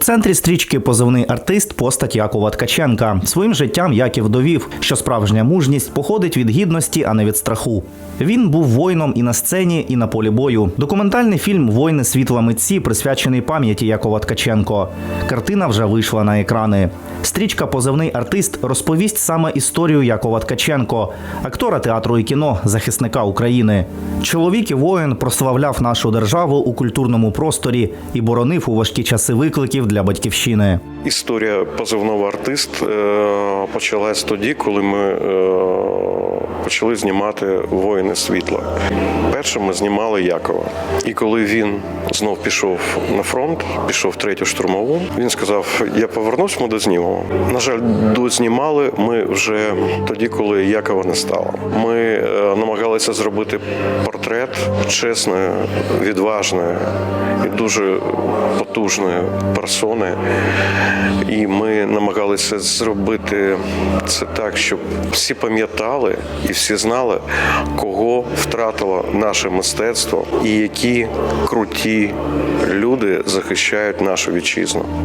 В центрі стрічки позивний артист постать Якова Ткаченка. Своїм життям Яків довів, що справжня мужність походить від гідності, а не від страху. Він був воїном і на сцені, і на полі бою. Документальний фільм Воїни світла митці присвячений пам'яті Якова Ткаченко. Картина вже вийшла на екрани. Стрічка Позивний артист розповість саме історію Якова Ткаченко, актора театру і кіно, захисника України. Чоловік і воїн прославляв нашу державу у культурному просторі і боронив у важкі часи викликів для батьківщини. Історія позивного артист е, почалась тоді, коли ми е, почали знімати Воїни світла. Перше ми знімали Якова. І коли він знов пішов на фронт, пішов третю штурмову, він сказав: Я повернусь, ми дознімемо. На жаль, дознімали ми вже тоді, коли Якова не стало. Ми е, намагалися зробити портрет чесної, відважної і дуже потужної персони. І ми намагалися зробити це так, щоб всі пам'ятали і всі знали, кого втратило наше мистецтво, і які круті люди захищають нашу вітчизну.